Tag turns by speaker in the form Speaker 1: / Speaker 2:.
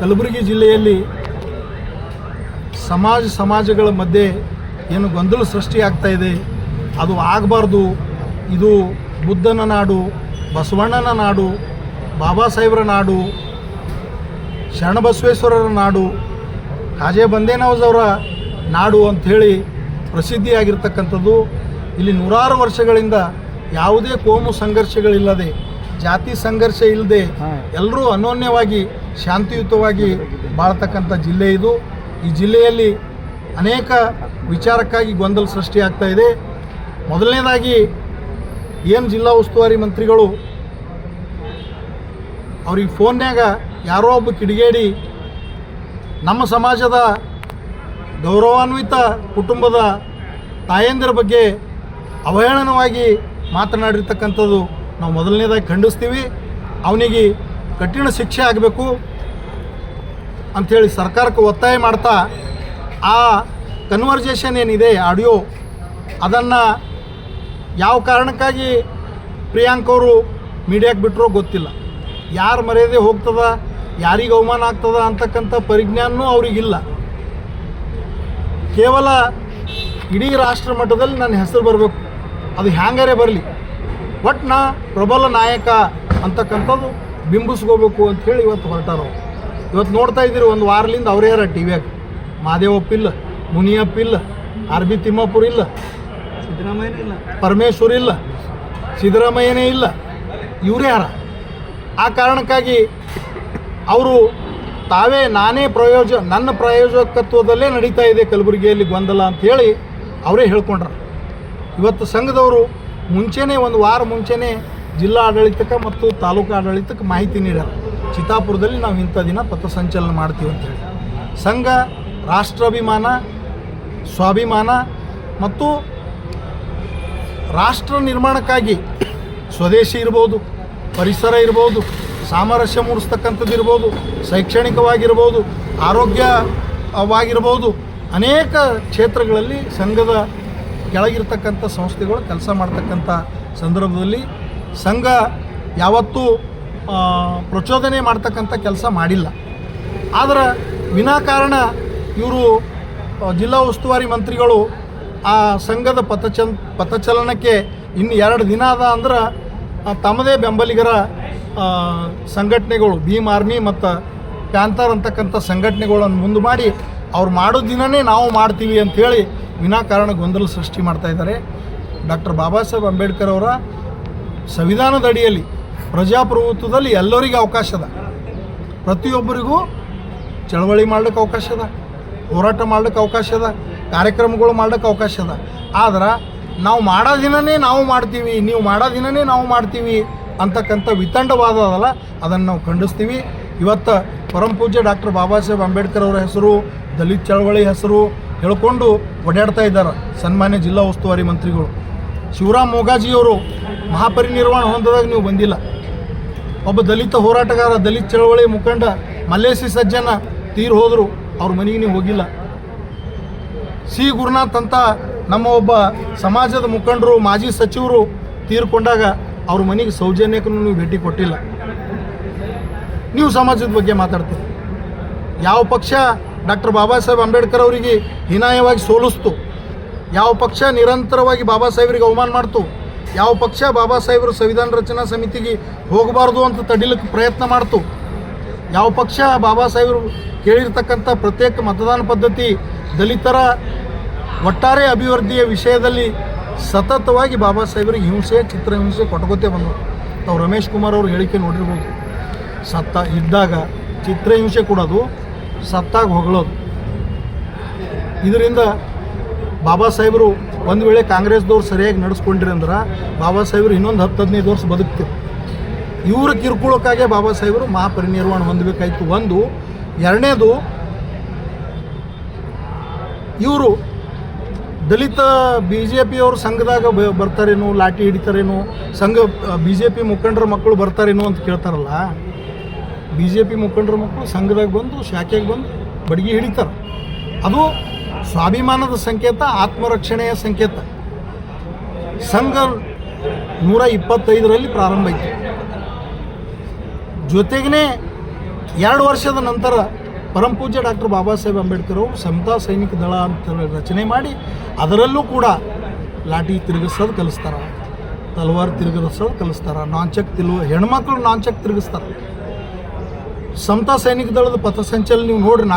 Speaker 1: ಕಲಬುರಗಿ ಜಿಲ್ಲೆಯಲ್ಲಿ ಸಮಾಜ ಸಮಾಜಗಳ ಮಧ್ಯೆ ಏನು ಗೊಂದಲ ಸೃಷ್ಟಿಯಾಗ್ತಾ ಇದೆ ಅದು ಆಗಬಾರ್ದು. ಇದು ಬುದ್ಧನ ನಾಡು ಬಸವಣ್ಣನ ನಾಡು ಬಾಬಾ ಸಾಹೇಬ್ರ ನಾಡು ಶರಣಬಸವೇಶ್ವರರ ನಾಡು ಕಾಜೆ ಬಂದೇನವಜವರ ನಾಡು ಅಂಥೇಳಿ ಪ್ರಸಿದ್ಧಿಯಾಗಿರ್ತಕ್ಕಂಥದ್ದು. ಇಲ್ಲಿ ನೂರಾರು ವರ್ಷಗಳಿಂದ ಯಾವುದೇ ಕೋಮು ಸಂಘರ್ಷಗಳಿಲ್ಲದೆ ಜಾತಿ ಸಂಘರ್ಷ ಇಲ್ಲದೆ ಎಲ್ಲರೂ ಅನ್ಯೋನ್ಯವಾಗಿ ಶಾಂತಿಯುತವಾಗಿ ಬಾಳ್ತಕ್ಕಂಥ ಜಿಲ್ಲೆ ಇದು. ಈ ಜಿಲ್ಲೆಯಲ್ಲಿ ಅನೇಕ ವಿಚಾರಕ್ಕಾಗಿ ಗೊಂದಲ ಸೃಷ್ಟಿಯಾಗ್ತಾ ಇದೆ. ಮೊದಲನೇದಾಗಿ ಏನು ಜಿಲ್ಲಾ ಉಸ್ತುವಾರಿ ಮಂತ್ರಿಗಳು ಅವ್ರಿಗೆ ಫೋನ್ಯಾಗ ಯಾರೋ ಒಬ್ಬ ಕಿಡಿಗೇಡಿ ನಮ್ಮ ಸಮಾಜದ ಗೌರವಾನ್ವಿತ ಕುಟುಂಬದ ತಾಯಂದಿರ ಬಗ್ಗೆ ಅವಹೇಳನವಾಗಿ ಮಾತನಾಡಿರ್ತಕ್ಕಂಥದ್ದು ನಾವು ಮೊದಲನೇದಾಗಿ ಖಂಡಿಸ್ತೀವಿ. ಅವನಿಗೆ ಕಠಿಣ ಶಿಕ್ಷೆ ಆಗಬೇಕು ಅಂಥೇಳಿ ಸರ್ಕಾರಕ್ಕೆ ಒತ್ತಾಯ ಮಾಡ್ತಾ ಆ ಕನ್ವರ್ಜೇಷನ್ ಏನಿದೆ ಆಡಿಯೋ ಅದನ್ನು ಯಾವ ಕಾರಣಕ್ಕಾಗಿ ಪ್ರಿಯಾಂಕ್ ಅವರು ಮೀಡಿಯಾಗೆ ಬಿಟ್ಟರೋ ಗೊತ್ತಿಲ್ಲ. ಯಾರು ಮರ್ಯಾದೆ ಹೋಗ್ತದ, ಯಾರಿಗೆ ಅವಮಾನ ಆಗ್ತದ ಅಂತಕ್ಕಂಥ ಪರಿಜ್ಞಾನವೂ ಅವರಿಗಿಲ್ಲ. ಕೇವಲ ಇಡೀ ರಾಷ್ಟ್ರ ಮಟ್ಟದಲ್ಲಿ ನನ್ನ ಹೆಸರು ಬರಬೇಕು. ಅದು ಹ್ಯಾಂಗಾರೆ ಬರಲಿ. ಒಟ್ಟು ನಾ ಪ್ರಬಲ ನಾಯಕ ಅಂತಕ್ಕಂಥದ್ದು ಬಿಂಬಿಸ್ಕೋಬೇಕು ಅಂಥೇಳಿ ಇವತ್ತು ಹೊರಟಾರ. ಇವತ್ತು ನೋಡ್ತಾ ಇದ್ದೀರಿ ಒಂದು ವಾರಲಿಂದ ಅವರೇ ಯಾರ ಟಿ ವಿಯಾಗ. ಮಾದೇವಪ್ಪ ಇಲ್ಲ ಮುನಿಯಪ್ಪ ಇಲ್ಲ ಆರ್ ಬಿ ತಿಮ್ಮಾಪುರ ಇಲ್ಲ
Speaker 2: ಸಿದ್ದರಾಮಯ್ಯನೇ ಇಲ್ಲ.
Speaker 1: ಪರಮೇಶ್ವರ್ ಇಲ್ಲ ಸಿದ್ದರಾಮಯ್ಯನೇ ಇಲ್ಲ ಇವರೇ ಯಾರ? ಆ ಕಾರಣಕ್ಕಾಗಿ ಅವರು ತಾವೇ ನಾನೇ ಪ್ರಯೋಜ ನನ್ನ ಪ್ರಾಯೋಜಕತ್ವದಲ್ಲೇ ನಡೀತಾ ಇದೆ ಕಲಬುರಗಿಯಲ್ಲಿ ಗೊಂದಲ ಅಂಥೇಳಿ ಅವರೇ ಹೇಳ್ಕೊಂಡ್ರು. ಇವತ್ತು ಸಂಘದವರು ಮುಂಚೆನೇ ಒಂದು ವಾರ ಮುಂಚೆನೇ ಜಿಲ್ಲಾ ಆಡಳಿತಕ್ಕೆ ಮತ್ತು ತಾಲೂಕು ಆಡಳಿತಕ್ಕೆ ಮಾಹಿತಿ ನೀಡ್ಯಾರ. ಚಿತ್ತಾಪುರದಲ್ಲಿ ನಾವು ಇಂಥ ದಿನ ಪಥಸಂಚಲನ ಮಾಡ್ತೀವಿ ಅಂತೇಳಿ ಸಂಘ, ರಾಷ್ಟ್ರಾಭಿಮಾನ, ಸ್ವಾಭಿಮಾನ ಮತ್ತು ರಾಷ್ಟ್ರ ನಿರ್ಮಾಣಕ್ಕಾಗಿ ಸ್ವದೇಶಿ ಇರ್ಬೋದು, ಪರಿಸರ ಇರ್ಬೋದು, ಸಾಮರಸ್ಯ ಮೂಡಿಸ್ತಕ್ಕಂಥದ್ದು ಇರ್ಬೋದು, ಶೈಕ್ಷಣಿಕವಾಗಿರ್ಬೋದು, ಆರೋಗ್ಯವಾಗಿರ್ಬೋದು ಅನೇಕ ಕ್ಷೇತ್ರಗಳಲ್ಲಿ ಸಂಘದ ಕೆಳಗಿರ್ತಕ್ಕಂಥ ಸಂಸ್ಥೆಗಳು ಕೆಲಸ ಮಾಡ್ತಕ್ಕಂಥ ಸಂದರ್ಭದಲ್ಲಿ ಸಂಘ ಯಾವತ್ತೂ ಪ್ರಚೋದನೆ ಮಾಡ್ತಕ್ಕಂಥ ಕೆಲಸ ಮಾಡಿಲ್ಲ. ಆದರೆ ವಿನಾಕಾರಣ ಇವರು ಜಿಲ್ಲಾ ಉಸ್ತುವಾರಿ ಮಂತ್ರಿಗಳು ಆ ಸಂಘದ ಪಥಚಲ್ ಪಥಚಲನಕ್ಕೆ ಇನ್ನು ಎರಡು ದಿನ ಅದ ಅಂದ್ರೆ ತಮ್ಮದೇ ಬೆಂಬಲಿಗರ ಸಂಘಟನೆಗಳು ಭೀಮ್ ಆರ್ಮಿ ಮತ್ತು ಪ್ಯಾಂತರ್ ಅಂತಕ್ಕಂಥ ಸಂಘಟನೆಗಳನ್ನು ಮುಂದೆ ಮಾಡಿ ಅವ್ರು ಮಾಡೋ ದಿನನೇ ನಾವು ಮಾಡ್ತೀವಿ ಅಂಥೇಳಿ ವಿನಾಕಾರಣ ಗೊಂದಲ ಸೃಷ್ಟಿ ಮಾಡ್ತಾ ಇದ್ದಾರೆ ಡಾಕ್ಟರ್ ಬಾಬಾ ಸಾಹೇಬ್ ಅಂಬೇಡ್ಕರ್ ಅವರ ಸಂವಿಧಾನದ ಅಡಿಯಲ್ಲಿ ಪ್ರಜಾಪ್ರಭುತ್ವದಲ್ಲಿ ಎಲ್ಲರಿಗೂ ಅವಕಾಶ ಅದ. ಪ್ರತಿಯೊಬ್ಬರಿಗೂ ಚಳವಳಿ ಮಾಡ್ಲಿಕ್ಕೆ ಅವಕಾಶ ಅದ, ಹೋರಾಟ ಮಾಡ್ಲಿಕ್ಕೆ ಅವಕಾಶ ಅದ, ಕಾರ್ಯಕ್ರಮಗಳು ಮಾಡ್ಲಿಕ್ಕೆ ಅವಕಾಶ ಅದ. ಆದ್ರೆ ನಾವು ಮಾಡೋ ದಿನನೇ ನಾವು ಮಾಡ್ತೀವಿ, ನೀವು ಮಾಡೋ ದಿನನೇ ನಾವು ಮಾಡ್ತೀವಿ ಅಂತಕ್ಕಂಥ ವಿತಂಡವಾದ ಅದಲ್ಲ, ಅದನ್ನು ನಾವು ಖಂಡಿಸ್ತೀವಿ. ಇವತ್ತು ಪರಂ ಪೂಜ್ಯ ಡಾಕ್ಟರ್ ಬಾಬಾ ಸಾಹೇಬ್ ಅಂಬೇಡ್ಕರ್ ಅವರ ಹೆಸರು, ದಲಿತ ಚಳವಳಿ ಹೆಸರು ಹೇಳ್ಕೊಂಡು ಓಡಾಡ್ತಾ ಇದ್ದಾರೆ ಸನ್ಮಾನ್ಯ ಜಿಲ್ಲಾ ಉಸ್ತುವಾರಿ ಮಂತ್ರಿಗಳು. ಶಿವರಾಮ್ ಮೊಗಾಜಿಯವರು ಮಹಾಪರಿನಿರ್ವಾಣ ಹೊಂದದಾಗ ನೀವು ಬಂದಿಲ್ಲ. ಒಬ್ಬ ದಲಿತ ಹೋರಾಟಗಾರ, ದಲಿತ ಚಳವಳಿ ಮುಖಂಡ ಮಲ್ಲೇಶಿ ಸಜ್ಜನ ತೀರ್ ಹೋದರು, ಅವ್ರ ಮನೆಗೆ ನೀವು ಹೋಗಿಲ್ಲ. ಸಿ. ಗುರುನಾಥ್ ಅಂತ ನಮ್ಮ ಒಬ್ಬ ಸಮಾಜದ ಮುಖಂಡರು, ಮಾಜಿ ಸಚಿವರು ತೀರ್ಕೊಂಡಾಗ ಅವ್ರ ಮನೆಗೆ ಸೌಜನ್ಯಕ್ಕೂ ನೀವು ಭೇಟಿ ಕೊಟ್ಟಿಲ್ಲ. ನೀವು ಸಮಾಜದ ಬಗ್ಗೆ ಮಾತಾಡ್ತೀರಿ. ಯಾವ ಪಕ್ಷ ಡಾಕ್ಟರ್ ಬಾಬಾ ಸಾಹೇಬ್ ಅಂಬೇಡ್ಕರ್ ಅವರಿಗೆ ಹೀನಾಯವಾಗಿ ಸೋಲಿಸ್ತು? ಯಾವ ಪಕ್ಷ ನಿರಂತರವಾಗಿ ಬಾಬಾ ಸಾಹೇಬ್ರಿಗೆ ಅವಮಾನ ಮಾಡ್ತು? ಯಾವ ಪಕ್ಷ ಬಾಬಾ ಸಾಹೇಬರು ಸಂವಿಧಾನ ರಚನಾ ಸಮಿತಿಗೆ ಹೋಗಬಾರ್ದು ಅಂತ ತಡಿಲಿಕ್ಕೆ ಪ್ರಯತ್ನ ಮಾಡ್ತು. ಯಾವ ಪಕ್ಷ ಬಾಬಾ ಸಾಹೇಬರು ಕೇಳಿರ್ತಕ್ಕಂಥ ಪ್ರತ್ಯೇಕ ಮತದಾನ ಪದ್ಧತಿ ದಲಿತರ ಒಟ್ಟಾರೆ ಅಭಿವೃದ್ಧಿಯ ವಿಷಯದಲ್ಲಿ ಸತತವಾಗಿ ಬಾಬಾ ಸಾಹೇಬರಿಗೆ ಹಿಂಸೆ, ಚಿತ್ರಹಿಂಸೆ ಕೊಟ್ಕೋತೇ ಬಂದರು ತಾವು ರಮೇಶ್ ಕುಮಾರ್ ಅವ್ರ ಹೇಳಿಕೆ ನೋಡಿರ್ಬೋದು. ಸತ್ತ ಇದ್ದಾಗ ಚಿತ್ರಹಿಂಸೆ ಕೊಡೋದು, ಸತ್ತಾಗ ಹೊಗಳೋದು. ಇದರಿಂದ ಬಾಬಾ ಸಾಹೇಬರು ಒಂದು ವೇಳೆ ಕಾಂಗ್ರೆಸ್ದವ್ರು ಸರಿಯಾಗಿ ನಡೆಸ್ಕೊಂಡ್ರಿ ಅಂದ್ರೆ ಬಾಬಾ ಸಾಹೇಬ್ರು ಇನ್ನೊಂದು ಹತ್ತು ಹದಿನೈದು ವರ್ಷ ಬದುಕ್ತಿರು ಇವರು ಕಿರುಕುಳಕ್ಕಾಗೆ ಬಾಬಾ ಸಾಹೇಬರು ಮಹಾಪರಿನಿರ್ವಾಣ ಹೊಂದಬೇಕಾಯ್ತು. ಒಂದು, ಎರಡನೇದು, ಇವರು ದಲಿತ ಬಿ ಜೆ ಪಿಯವರು ಸಂಘದಾಗ ಬ- ಬರ್ತಾರೇನೋ, ಲಾಠಿ ಹಿಡಿತಾರೇನು, ಸಂಘ ಬಿ ಜೆ ಪಿ ಮುಖಂಡರ ಮಕ್ಕಳು ಬರ್ತಾರೇನೋ ಅಂತ ಕೇಳ್ತಾರಲ್ಲ ಬಿ ಜೆ ಪಿ ಮುಖಂಡರ ಮಕ್ಕಳು ಸಂಘದಾಗ ಬಂದು, ಶಾಖೆಗೆ ಬಂದು ಬಡಗಿ ಹಿಡಿತಾರೆ. ಅದು ಸ್ವಾಭಿಮಾನದ ಸಂಕೇತ, ಆತ್ಮರಕ್ಷಣೆಯ ಸಂಕೇತ. ಸಂಘ ನೂರ ಇಪ್ಪತ್ತೈದರಲ್ಲಿ ಪ್ರಾರಂಭ ಆಯಿತು. ಜೊತೆಗೇ ಎರಡು ವರ್ಷದ ನಂತರ ಪರಮಪೂಜ್ಯ ಡಾಕ್ಟರ್ ಬಾಬಾ ಸಾಹೇಬ್ ಅಂಬೇಡ್ಕರ್ ಅವರು ಸಮತಾ ಸೈನಿಕ ದಳ ಅಂತ ರಚನೆ ಮಾಡಿ ಅದರಲ್ಲೂ ಕೂಡ ಲಾಠಿ ತಿರುಗಿಸೋದು ಕಲಿಸ್ತಾರೆ. ತಲವಾರು ತಿರುಗಿಸೋದು ಕಲಿಸ್ತಾರೆ. ನಾಂಚಕ್ ತಿಲು ಹೆಣ್ಮಕ್ಳು ನಾಂಚಕ್ ತಿರುಗಿಸ್ತಾರೆ. ಸಮತಾ ಸೈನಿಕ ದಳದ ಪಥಸಂಚಲನ ನೀವು ನೋಡ್ರಿ ನಾಲ್ಕು